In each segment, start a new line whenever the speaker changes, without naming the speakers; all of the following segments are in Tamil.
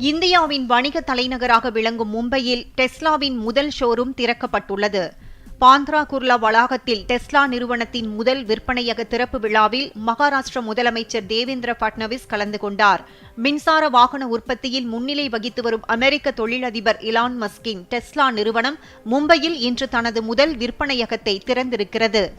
இந்தியாவின் வணிக தலைநகராக விளங்கும் மும்பையில் டெஸ்லாவின் முதல் ஷோரூம் திறக்கப்பட்டுள்ளது. பாந்த்ரா குர்லா வளாகத்தில் டெஸ்லா நிறுவனத்தின் முதல் விற்பனையக திறப்பு விழாவில் மகாராஷ்டிர முதலமைச்சர் தேவேந்திர பட்னவிஸ் கலந்து கொண்டார். மின்சார வாகன உற்பத்தியில் முன்னிலை வகித்து வரும் அமெரிக்க தொழிலதிபர் இலான் மஸ்கின் டெஸ்லா நிறுவனம் மும்பையில் இன்று தனது முதல் விற்பனையகத்தை திறந்திருக்கிறது.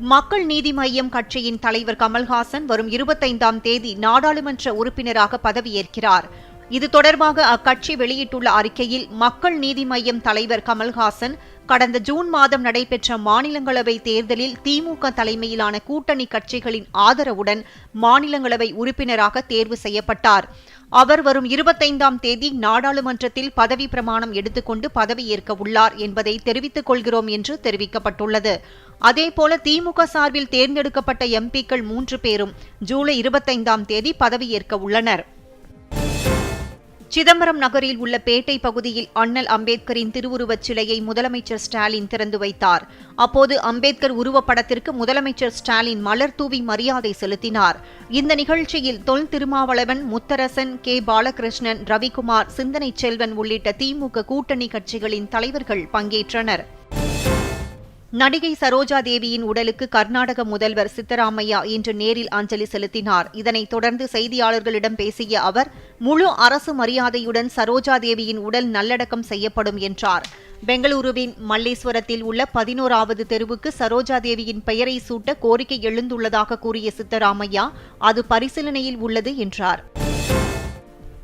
மக்கள் நீதி மய்யம் கட்சியின் தலைவர் கமல்ஹாசன் வரும் இருபத்தைந்தாம் தேதி நாடாளுமன்ற உறுப்பினராக பதவியேற்கிறார். இது தொடர்பாக அக்கட்சி வெளியிட்டுள்ள அறிக்கையில் மக்கள் நீதி மய்யம் தலைவர் கமல்ஹாசன் கடந்த ஜூன் மாதம் நடைபெற்ற மாநிலங்களவை தேர்தலில் திமுக தலைமையிலான கூட்டணி கட்சிகளின் ஆதரவுடன் மாநிலங்களவை உறுப்பினராக தேர்வு செய்யப்பட்டார். அவர் வரும் இருபத்தைந்தாம் தேதி நாடாளுமன்றத்தில் பதவி பிரமாணம் எடுத்துக்கொண்டு பதவியேற்க உள்ளார் என்பதை தெரிவித்துக் கொள்கிறோம் என்று தெரிவிக்கப்பட்டுள்ளது. அதேபோல திமுக சார்பில் தேர்ந்தெடுக்கப்பட்ட எம்பிக்கள் மூன்று பேரும் ஜூலை இருபத்தைந்தாம் தேதி பதவியேற்க உள்ளனர். சிதம்பரம் நகரில் உள்ள பேட்டை பகுதியில் அண்ணல் அம்பேத்கரின் திருவுருவச் சிலையை முதலமைச்சர் ஸ்டாலின் திறந்து வைத்தார். அப்போது அம்பேத்கர் உருவப்படத்திற்கு முதலமைச்சர் ஸ்டாலின் மலர் தூவி மரியாதை செலுத்தினார். இந்த நிகழ்ச்சியில் தொல் திருமாவளவன் முத்தரசன் கே. பாலகிருஷ்ணன் ரவிக்குமார் சிந்தனை செல்வன் உள்ளிட்ட திமுக கூட்டணி கட்சிகளின் தலைவர்கள் பங்கேற்றனர். நடிகை சரோஜா தேவியின் உடலுக்கு கர்நாடக முதல்வர் சித்தராமையா இன்று நேரில் அஞ்சலி செலுத்தினார். இதனைத் தொடர்ந்து செய்தியாளர்களிடம் பேசிய அவர் முழு அரசு மரியாதையுடன் சரோஜா தேவியின் உடல் நல்லடக்கம் செய்யப்படும் என்றார். பெங்களூருவின் மல்லேஸ்வரத்தில் உள்ள பதினோராவது தெருவுக்கு சரோஜா தேவியின் பெயரை சூட்ட கோரிக்கை எழுந்துள்ளதாக கூறிய சித்தராமையா அது பரிசீலனையில் உள்ளது என்றார்.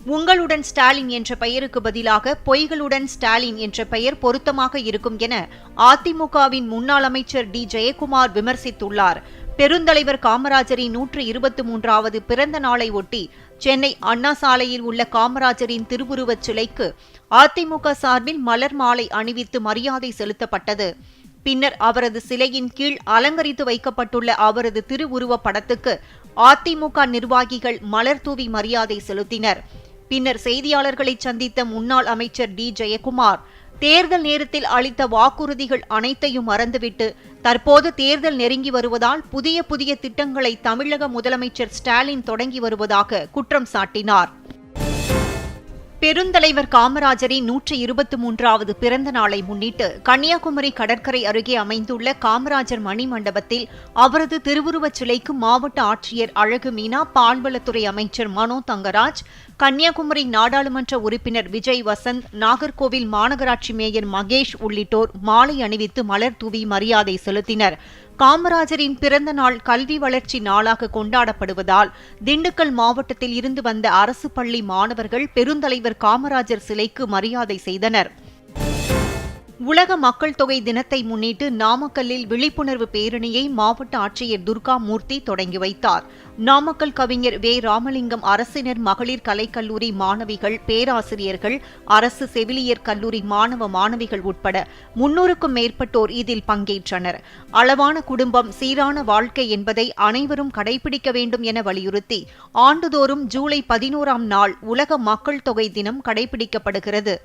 உங்களுடன் ஸ்டாலின் என்ற பெயருக்கு பதிலாக பொய்களுடன் ஸ்டாலின் என்ற பெயர் பொருத்தமாக இருக்கும் என அதிமுகவின் முன்னாள் அமைச்சர் டி. ஜெயக்குமார் விமர்சித்துள்ளார். பெருந்தலைவர் காமராஜரின் நூற்று இருபத்தி மூன்றாவது பிறந்த நாளை ஒட்டி சென்னை அண்ணா சாலையில் உள்ள காமராஜரின் திருவுருவச் சிலைக்கு அதிமுக சார்பில் மலர் மாலை அணிவித்து மரியாதை செலுத்தப்பட்டது. பின்னர் அவரது சிலையின் கீழ் அலங்கரித்து வைக்கப்பட்டுள்ள அவரது திருவுருவ படத்துக்கு அதிமுக நிர்வாகிகள் மலர் தூவி மரியாதை செலுத்தினர். பின்னர் செய்தியாளர்களை சந்தித்த முன்னாள் அமைச்சர் டி. ஜெயக்குமார் தேர்தல் நேரத்தில் அளித்த வாக்குறுதிகள் அனைத்தையும் மறந்துவிட்டு தற்போது தேர்தல் நெருங்கி வருவதால் புதிய புதிய திட்டங்களை தமிழக முதலமைச்சர் ஸ்டாலின் தொடங்கி வருவதாக குற்றம் சாட்டினார். பெருந்தலைவர் காமராஜரின் நூற்றி இருபத்தி மூன்றாவது பிறந்த நாளை முன்னிட்டு கன்னியாகுமரி கடற்கரை அருகே அமைந்துள்ள காமராஜர் மணி மண்டபத்தில் அவரது திருவுருவச் சிலைக்கு மாவட்ட ஆட்சியர் அழகு மீனா பால்வளத்துறை அமைச்சர் மனோ தங்கராஜ் கன்னியாகுமரி நாடாளுமன்ற உறுப்பினர் விஜய் வசந்த் நாகர்கோவில் மாநகராட்சி மேயர் மகேஷ் உள்ளிட்டோர் மாலை அணிவித்து மலர் தூவி மரியாதை செலுத்தினர். காமராஜரின் பிறந்த நாள் கல்வி வளர்ச்சி நாளாக கொண்டாடப்படுவதால் திண்டுக்கல் மாவட்டத்தில் இருந்து வந்த அரசு பள்ளி மாணவர்கள் பெருந்தலைவர் காமராஜர் சிலைக்கு மரியாதை செய்தனர். உலக மக்கள் தொகை தினத்தை முன்னிட்டு நாமக்கல்லில் விழிப்புணர்வு பேரணியை மாவட்ட ஆட்சியர் துர்கா மூர்த்தி தொடங்கி வைத்தார். நாமக்கல் கவிஞர் வே. ராமலிங்கம் அரசினர் மகளிர் கலைக்கல்லூரி மாணவிகள் பேராசிரியர்கள் அரசு செவிலியர் கல்லூரி மாணவ மாணவிகள் உட்பட முன்னூறுக்கும் மேற்பட்டோர் இதில் பங்கேற்றனர். அளவான குடும்பம் சீரான வாழ்க்கை என்பதை அனைவரும் கடைபிடிக்க வேண்டும் என வலியுறுத்தி ஆண்டுதோறும் ஜூலை பதினோராம் நாள் உலக மக்கள் தொகை தினம் கடைபிடிக்கப்படுகிறது.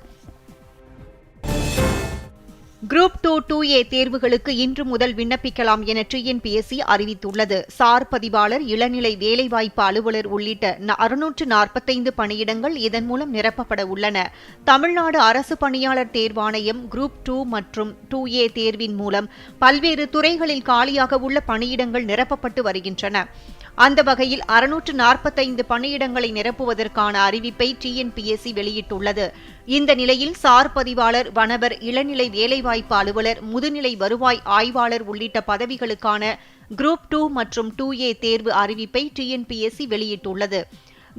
குரூப் டூ டூ ஏ தேர்வுகளுக்கு இன்று முதல் விண்ணப்பிக்கலாம் என டிஎன்பிஎஸ்சி அறிவித்துள்ளது. சார் பதிவாளர் இளநிலை வேலைவாய்ப்பு அலுவலர் உள்ளிட்ட அறுநூற்று நாற்பத்தைந்து பணியிடங்கள் இதன் மூலம் நிரப்பப்பட உள்ளன. தமிழ்நாடு அரசு பணியாளர் தேர்வாணையம் குரூப் டூ மற்றும் டூ ஏ தேர்வின் மூலம் பல்வேறு துறைகளில் காலியாக உள்ள பணியிடங்கள் நிரப்பப்பட்டு வருகின்றன. அந்த வகையில் அறுநூற்று நாற்பத்தைந்து பணியிடங்களை நிரப்புவதற்கான அறிவிப்பை டிஎன்பிஎஸ்சி வெளியிட்டுள்ளது. இந்த நிலையில் சார் பதிவாளர் வனவர் இளநிலை வேலைவாய்ப்பு அலுவலர் முதுநிலை வருவாய் ஆய்வாளர் உள்ளிட்ட பதவிகளுக்கான குரூப் டூ மற்றும் டூ ஏ தேர்வு அறிவிப்பை டிஎன்பிஎஸ்சி வெளியிட்டுள்ளது.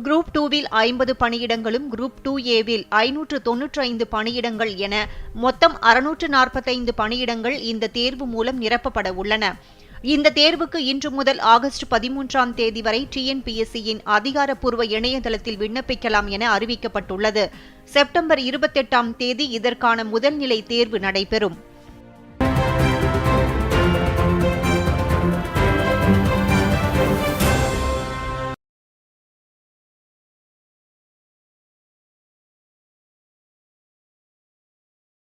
குரூப் டூவில் ஐம்பது பணியிடங்களும் குரூப் டூ ஏவில் ஐநூற்று தொன்னூற்றி ஐந்து பணியிடங்கள் என மொத்தம் அறுநூற்று நாற்பத்தைந்து பணியிடங்கள் இந்த தேர்வு மூலம் நிரப்பப்பட உள்ளன. இந்த தேர்வுக்கு இன்று முதல் ஆகஸ்ட் பதிமூன்றாம் தேதி வரை டிஎன்பிஎஸ்சியின் அதிகாரப்பூர்வ இணையதளத்தில் விண்ணப்பிக்கலாம் என அறிவிக்கப்பட்டுள்ளது. செப்டம்பர் இருபத்தெட்டாம் தேதி இதற்கான முதல்நிலை தேர்வு நடைபெறும்.